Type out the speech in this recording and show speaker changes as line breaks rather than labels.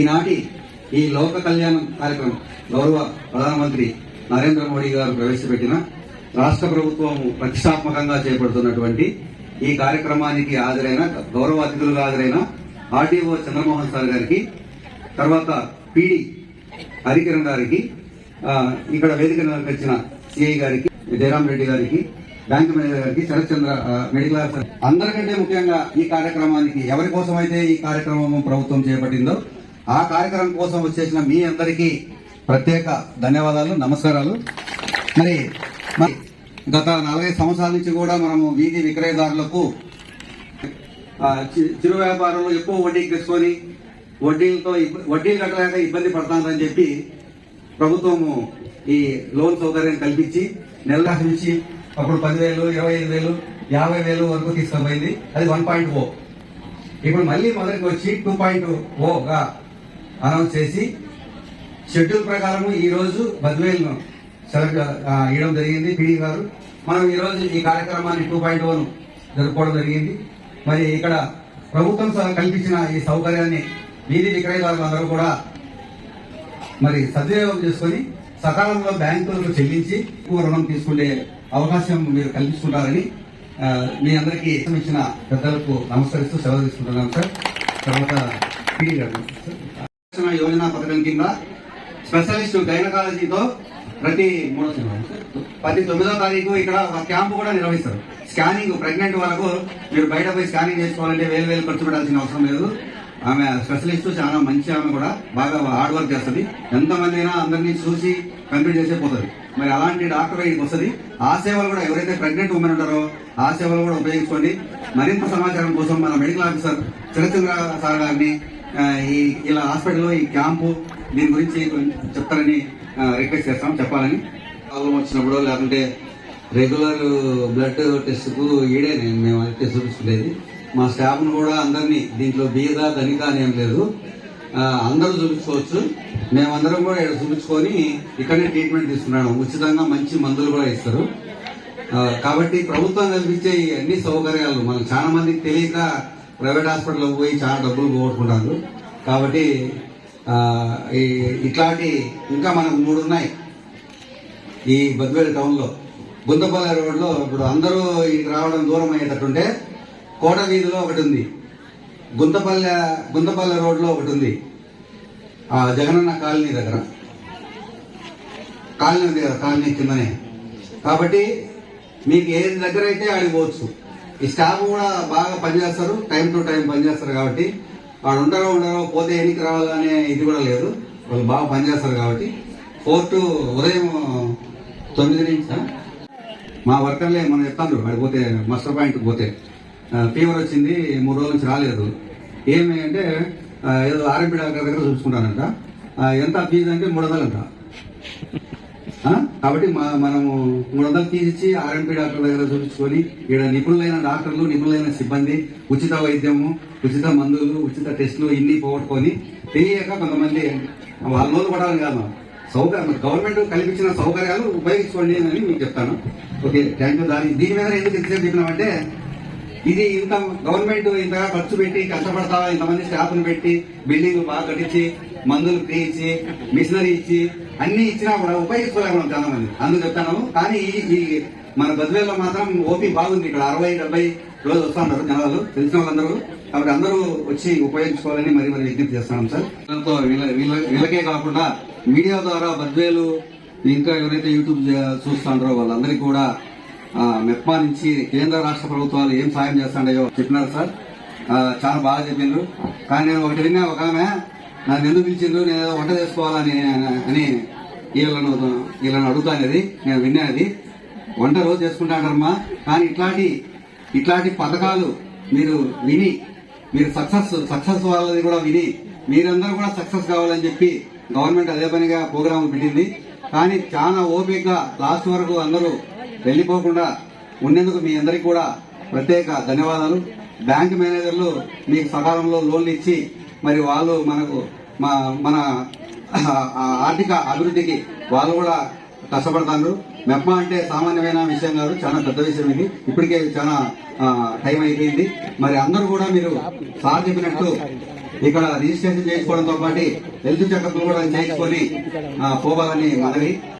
ఈనాటి ఈ లోక కళ్యాణం కార్యక్రమం గౌరవ ప్రధానమంత్రి నరేంద్ర మోడీ గారు ప్రవేశపెట్టిన రాష్ట్ర ప్రభుత్వం ప్రతిష్టాత్మకంగా చేపడుతున్నటువంటి ఈ కార్యక్రమానికి హాజరైన గౌరవ అతిథులుగా హాజరైన ఆర్డీఓ చంద్రమోహన్ సార్ గారికి తర్వాత పీడి హరికిరణ్ గారికి ఇక్కడ వేదిక వచ్చిన సిఐ గారికి జయరాం రెడ్డి గారికి బ్యాంక్ మేనేజర్ గారికి శరత్చంద్ర మెడికల్ ఆఫీసర్. అందరికంటే ముఖ్యంగా ఈ కార్యక్రమానికి ఎవరి కోసం అయితే ఈ కార్యక్రమం ప్రభుత్వం చేపట్టిందో ఆ కార్యక్రమం కోసం వచ్చేసిన మీ అందరికీ ప్రత్యేక ధన్యవాదాలు నమస్కారాలు. మరి మరి గత నలభై సంవత్సరాల నుంచి కూడా మనము వీధి విక్రయదారులకు చిరు వ్యాపారంలో ఎక్కువ వడ్డీ తీసుకొని వడ్డీలతో వడ్డీలు కట్టలేక ఇబ్బంది పడుతుందని చెప్పి ప్రభుత్వము ఈ లోన్ సౌకర్యం కల్పించి నెల నుంచి అప్పుడు పదివేలు ఇరవై ఐదు వేలు యాభై వేలు వరకు తీసుకుపోయింది. అది వన్ పాయింట్ ఓ. ఇప్పుడు మళ్ళీ మొదటికి వచ్చి టూ పాయింట్ ఓగా అనౌన్స్ చేసి షెడ్యూల్ ప్రకారం ఈ రోజు బద్వేల్ను సెలెక్ట్ ఇవ్వడం జరిగింది పీడీ గారు. మనం ఈరోజు ఈ కార్యక్రమాన్ని టూ పాయింట్ వన్ జరుపుకోవడం జరిగింది. మరి ఇక్కడ ప్రభుత్వం కల్పించిన ఈ సౌకర్యాన్ని వీధి విక్రయదారులు అందరూ కూడా మరి సద్వినియోగం చేసుకొని సకాలంలో బ్యాంకులకు చెల్లించి ఎక్కువ రుణం తీసుకునే అవకాశం మీరు కల్పించుకుంటారని మీ అందరికీ ఇచ్చిన పెద్దలకు నమస్కరిస్తూ సెలవు తీసుకుంటున్నాం సార్. తర్వాత పీడీ గారు రక్షణ యోజన పథకం కింద స్పెషలిస్ట్ గైనకాలజీతో ప్రతి మూడో ప్రతి తొమ్మిదో తారీఖు ఇక్కడ ఒక క్యాంపు కూడా నిర్వహిస్తారు. స్కానింగ్ ప్రెగ్నెంట్ వరకు మీరు బయట పోయి స్కానింగ్ చేసుకోవాలంటే వేలు వేలు ఖర్చు పెట్టాల్సిన అవసరం లేదు. ఆమె స్పెషలిస్ట్ చాలా మంచి ఆమె కూడా బాగా హార్డ్ వర్క్ చేస్తుంది. ఎంతమంది అయినా అందరినీ చూసి కంప్లీట్ చేసే పోతుంది. మరి అలాంటి డాక్టర్ ఇక్కడికి వస్తుంది. ఆ సేవలు కూడా ఎవరైతే ప్రెగ్నెంట్ ఉమెన్ ఉంటారో ఆ సేవలు కూడా ఉపయోగించుకోండి. మరింత సమాచారం కోసం మన మెడికల్ ఆఫీసర్ చిరచంద్ర సార్ గారిని ఈ ఇలా హాస్పిటల్లో ఈ క్యాంపు దీని గురించి చెప్తారని రిక్వెస్ట్ చేస్తాం చెప్పాలని. ప్రాబ్లం వచ్చినప్పుడు లేకుంటే రెగ్యులర్ బ్లడ్ టెస్ట్కు ఈడే నేను మేము అయితే చూపించుకునేది మా స్టాఫ్ను కూడా అందరినీ దీంట్లో బీద ధనిక అని ఏం లేదు. అందరూ చూపించుకోవచ్చు. మేమందరం కూడా ఇక్కడ చూపించుకొని ఇక్కడనే ట్రీట్మెంట్ తీసుకున్నాము ఉచితంగా మంచి మందులు కూడా ఇస్తారు. కాబట్టి ప్రభుత్వం కల్పించే ఈ అన్ని సౌకర్యాలు మనకు చాలా మందికి తెలియక ప్రైవేట్ హాస్పిటల్లో పోయి చాలా డబ్బులు పోగొట్టుకుంటారు. కాబట్టి ఇట్లాంటి ఇంకా మనకు మూడు ఉన్నాయి. ఈ బద్వేలు టౌన్లో. బుందపల్లి రోడ్లో ఇప్పుడు అందరూ ఇటు రావడం దూరం అయ్యేటట్టుంటే కోట వీధిలో ఒకటి ఉంది. గుంతపల్లె గుంతపల్లె రోడ్లో ఒకటి ఉంది. ఆ జగనన్న కాలనీ దగ్గర. కాలనీ ఉంది కదా కాలనీ కిందనే. కాబట్టి మీకు ఏది దగ్గర అయితే ఆడిపోవచ్చు ఈ స్టాఫ్ కూడా బాగా పనిచేస్తారు టైం టు టైం పనిచేస్తారు కాబట్టి. వాడు ఉండరో ఉండరో పోతే ఎన్నికి రావాలనే ఇది కూడా లేదు. వాళ్ళు బాగా పనిచేస్తారు కాబట్టి. ఫోర్ టు ఉదయం తొమ్మిది నుంచి మా వర్కర్లే మనం చెప్తాను వాడి పోతే మస్టర్ పాయింట్ పోతే. ఫీవర్ వచ్చింది మూడు రోజుల నుంచి రాలేదు. ఏమి అంటే ఏదో ఆర్ఎంపీ డాక్టర్ దగ్గర చూసుకుంటానంట. ఎంత ఫీజు అంటే మూడు వందలు అంట కాబట్టి మా- మనము మూడు వందలు తీసిచ్చి ఆర్ఎంపీ డాక్టర్ దగ్గర చూపించుకొని ఇక్కడ నిపుణులైన డాక్టర్లు నిపుణులైన సిబ్బంది ఉచిత వైద్యము ఉచిత మందులు ఉచిత టెస్టులు ఇన్ని పోగొట్టుకొని తెలియక కొంతమంది వాళ్ళ రోజు పడాలని కాదు సౌకర్యం గవర్నమెంట్ కల్పించిన సౌకర్యాలు ఉపయోగించుకోండి అని మీకు చెప్తాను. ఓకే థ్యాంక్ యూ దాని దీని మీద ఎందుకు ఎక్సెప్ట్ చెప్పినామంటే ఇది ఇంత గవర్నమెంట్ ఇంతగా ఖర్చు పెట్టి కష్టపడతా ఇంతమంది స్టాఫ్ను పెట్టి బిల్డింగ్ బాగా కట్టించి మందులు ఫ్రీ ఇచ్చి మిషనరీ ఇచ్చి అన్ని ఇచ్చినా కూడా ఉపయోగించుకోలేకపోవడం చాలా మంది అందుకు చెప్తాను. కానీ ఈ- మన బదిలీలో మాత్రం ఓపీ బాగుంది. ఇక్కడ అరవై డెబ్బై రోజు వస్తున్నారు జనాలు తెలిసిన వాళ్ళందరూ. కాబట్టి అందరూ వచ్చి ఉపయోగించుకోవాలని మరి మరి విజ్ఞప్తి చేస్తున్నాం సార్. దాంతో వీళ్ళ- వీళ్ళ- వీళ్ళకే కాకుండా మీడియా ద్వారా బద్వేలు ఇంకా ఎవరైతే యూట్యూబ్ చే- చూస్తున్నారో వాళ్ళందరికీ కూడా మెప్పా నుంచి కేంద్ర రాష్ట్ర ప్రభుత్వాలు ఏం సాయం చేస్తాయో చెప్పినారు సార్. చాలా బాగా చెప్పిండ్రు కానీ నేను ఒకటి విన్నా ఒక ఆమె నన్ను ఎందుకు పిలిచిండ్రు? నేను ఏదో వంట చేసుకోవాలని అని వీళ్ళను వీళ్ళని అడుగుతానేది నేను విన్నాది వంట రోజు చేసుకుంటానమ్మా కానీ ఇట్లాంటి ఇట్లాంటి పథకాలు మీరు విని మీరు సక్సెస్ సక్సెస్ వాళ్ళది కూడా విని మీరందరూ కూడా సక్సెస్ కావాలని చెప్పి గవర్నమెంట్ అదే పనిగా ప్రోగ్రాం పెట్టింది. కానీ చాలా ఓపికగా లాస్ట్ వరకు అందరూ వెళ్ళిపోకుండా ఉండేందుకు మీ అందరికీ కూడా ప్రత్యేక ధన్యవాదాలు. బ్యాంక్ మేనేజర్లు మీకు సకాలంలో లోన్లు ఇచ్చి మరి వాళ్ళు మనకు మా మన ఆర్థిక అభివృద్ధికి వాళ్ళు కూడా కష్టపడతారు. మెప్ప అంటే సామాన్యమైన విషయం కాదు చాలా పెద్ద విషయం ఇది. ఇప్పటికే చాలా టైం అయిపోయింది. మరి అందరూ కూడా మీరు సార్ చెప్పినట్టు ఇక్కడ రిజిస్ట్రేషన్ చేసుకోవడంతో పాటు హెల్త్ చెకప్ కూడా చేసుకొని పోవాలని మనవి.